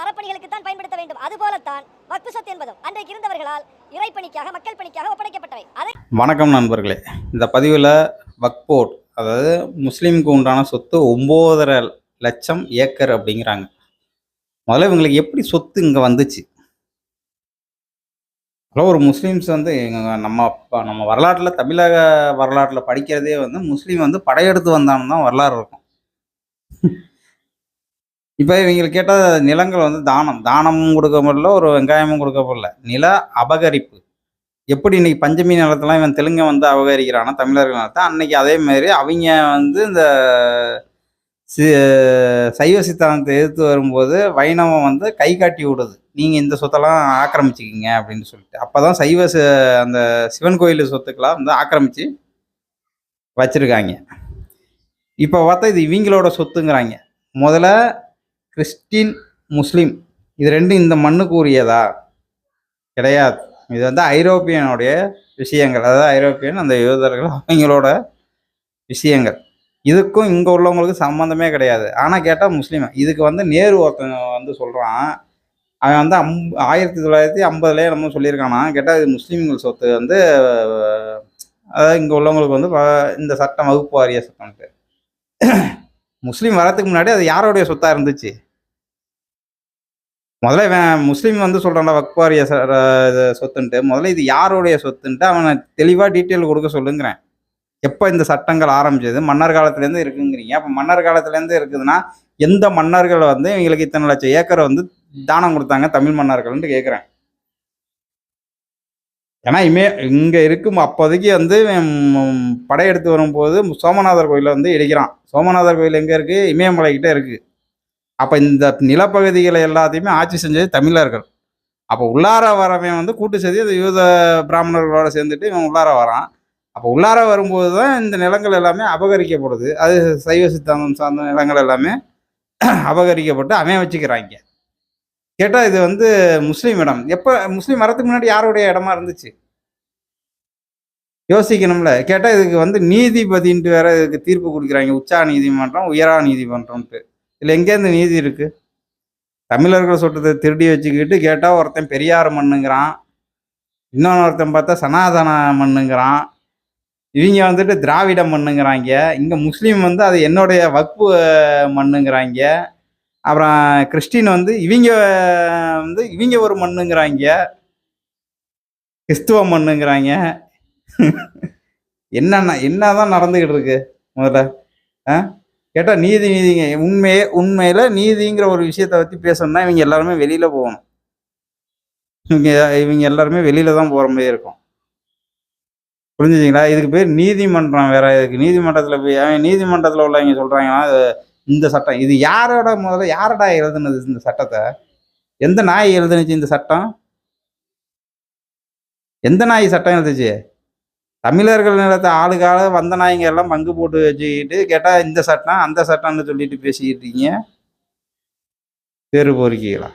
அறப்பணிகளுக்கு தான் பயன்படுத்த வேண்டும். அதுபோலத்தான் வக்பு சொத்து என்பதும் அன்றைக்கு இருந்தவர்களால் இறைப்பணிக்காக மக்கள் பணிக்காக ஒப்படைக்கப்பட்டவை. அதை வணக்கம் நண்பர்களே. இந்த பதிவில் வக்போர்ட் அதாவது முஸ்லீமுக்கு உண்டான சொத்து ஒம்போதரை லட்சம் ஏக்கர் அப்படிங்கிறாங்க. முதல்ல இவங்களுக்கு எப்படி சொத்து இங்கே வந்துச்சு? ஹலோ ஒரு முஸ்லீம்ஸ் வந்து நம்ம ப- நம்ம வரலாற்றில் தமிழக வரலாற்றில் படிக்கிறதே வந்து முஸ்லீம் வந்து படையெடுத்து வந்தான்னு தான் வரலாறு இருக்கும். இப்போ இவங்களுக்கு கேட்டால் நிலங்கள் வந்து தானம். தானமும் கொடுக்க முடியல ஒரு வெங்காயமும் கொடுக்க முடியல நில அபகரிப்பு. எப்படி இன்னைக்கு பஞ்சமி நிலத்தெல்லாம் இவன் தெலுங்கை வந்து அபகரிக்கிறானா தமிழர்கள் நிலத்தை அன்னைக்கு அதே மாதிரி அவங்க வந்து இந்த சி- சைவ சித்தாந்தத்தை எதிர்த்து வரும்போது வைணவம் வந்து கை காட்டி விடுது. நீங்கள் இந்த சொத்தெல்லாம் ஆக்கிரமிச்சிக்கிங்க அப்படின்னு சொல்லிட்டு. அப்போ தான் சைவ சி- அந்த சிவன் கோயில் சொத்துக்கெல்லாம் வந்து ஆக்கிரமிச்சு வச்சுருக்காங்க. இப்போ பார்த்தா இது இவங்களோட சொத்துங்கிறாங்க. முதல்ல கிறிஸ்டின் முஸ்லீம் இது ரெண்டும் இந்த மண்ணுக்கு உரியதா கிடையாது. இது வந்து ஐரோப்பியனுடைய விஷயங்கள். அதாவது ஐரோப்பியன் அந்த யூதர்கள் அவங்களோட விஷயங்கள். இதுக்கும் இங்கே உள்ளவங்களுக்கு சம்மந்தமே கிடையாது. ஆனால் கேட்டால் முஸ்லீம். இதுக்கு வந்து நேரு ஒருத்தன் வந்து சொல்கிறான் அவன் வந்து அம் ஆயிரத்தி தொள்ளாயிரத்தி ஐம்பதுலேயே நம்ம சொல்லியிருக்கானா? கேட்டால் இது முஸ்லீம்கள் சொத்து வந்து அதாவது இங்கே உள்ளவங்களுக்கு வந்து வ- இந்த சட்டம் வகுப்பு வாரிய சட்டம்ட்டு முஸ்லீம் வரதுக்கு முன்னாடி அது யாருடைய சொத்தாக இருந்துச்சு? முதல்ல இவன் முஸ்லீம் வந்து சொல்கிறான்டா வக்பாரிய இது சொத்துன்ட்டு. முதல்ல இது யாருடைய சொத்துன்ட்டு அவனை தெளிவாக டீட்டெயில் கொடுக்க சொல்லுங்கிறேன். எப்போ இந்த சட்டங்கள் ஆரம்பிச்சது? மன்னர் காலத்துலேருந்து இருக்குங்கிறீங்க. அப்போ மன்னர் காலத்துலேருந்து இருக்குதுன்னா எந்த மன்னர்கள் வந்து இவங்களுக்கு இத்தனை லட்சம் ஏக்கரை வந்து தானம் கொடுத்தாங்க தமிழ் மன்னர்கள்னு கேட்குறேன் ஏன்னா இமே இங்கே இருக்கும் அப்போதைக்கு வந்து படையெடுத்து வரும்போது சோமநாதர் கோயிலில் வந்து இடிக்கிறான். சோமநாதர் கோயில் எங்கே இருக்குது இமயமலைக்கிட்ட இருக்குது அப்போ இந்த நிலப்பகுதிகளை எல்லாத்தையுமே ஆட்சி செஞ்சது தமிழர்கள். அப்போ உள்ளார வரவன் வந்து கூட்டு செய்தி அது யூத பிராமணர்களோட சேர்ந்துட்டு இவன் உள்ளார வரான். அப்போ உள்ளார வரும்போது தான் இந்த நிலங்கள் எல்லாமே அபகரிக்கப்படுது. அது சைவ சித்தாந்தம் சார்ந்த நிலங்கள் எல்லாமே அபகரிக்கப்பட்டு அவன் வச்சுக்கிறாங்க. கேட்டால் இது வந்து முஸ்லீம் இடம். எப்போ முஸ்லீம் வரதுக்கு முன்னாடி யாருடைய இடமா இருந்துச்சு? யோசிக்கணும்ல. கேட்டால் இதுக்கு வந்து நீதிபதின்ட்டு வேற இதுக்கு தீர்ப்பு கொடுக்குறாங்க. உச்சா நீதிமன்றம் உயரா நீதிமன்றம்ட்டு இதில் எங்கேருந்து நீதி இருக்கு? தமிழர்கள் சொல்றதை திருடி வச்சுக்கிட்டு கேட்டால் ஒருத்தன் பெரியார் மண்ணுங்கிறான். இன்னொன்று ஒருத்தன் பார்த்தா சனாதன மண்ணுங்கிறான். இவங்க வந்துட்டு திராவிட மண்ணுங்கிறாங்க. இங்கே முஸ்லீம் வந்து அது என்னுடைய வக்பு மண்ணுங்கிறாங்க. அப்புறம் கிறிஸ்டின் வந்து இவங்க வந்து இவங்க ஒரு மண்ணுங்கிறாங்க. கிறிஸ்துவ மண்ணுங்கிறாங்க. என்னென்ன என்னதான் நடந்துக்கிட்டு இருக்கு முதல்ல? ஆ? கேட்டால் நீதி நீதிங்க. உண்மையே உண்மையில் நீதிங்கிற ஒரு விஷயத்தை பற்றி பேசணும்னா இவங்க எல்லாருமே வெளியில் போகணும். இவங்க இவங்க எல்லாருமே வெளியில் தான் போகிற மாதிரி இருக்கும். புரிஞ்சுச்சிங்களா இதுக்கு பேர் நீதிமன்றம் வேற இதுக்கு நீதிமன்றத்தில் போய் அவன் நீதிமன்றத்தில் உள்ளவங்க சொல்கிறாங்கன்னா இந்த சட்டம். இது யாரோட முதல்ல யாரடா எழுதுனது இந்த சட்டத்தை? எந்த நாய் எழுதுனுச்சு இந்த சட்டம்? எந்த நாய் சட்டம் எழுதுச்சு? தமிழர்கள் நிலத்தை ஆளுக்கால வந்த நாய்ங்க எல்லாம் பங்கு போட்டு வச்சுக்கிட்டு கேட்டால் இந்த சட்டம் அந்த சட்டம்னு சொல்லிட்டு பேசிக்கிட்டு இருக்கீங்க. பேரு போரிக்கைகளா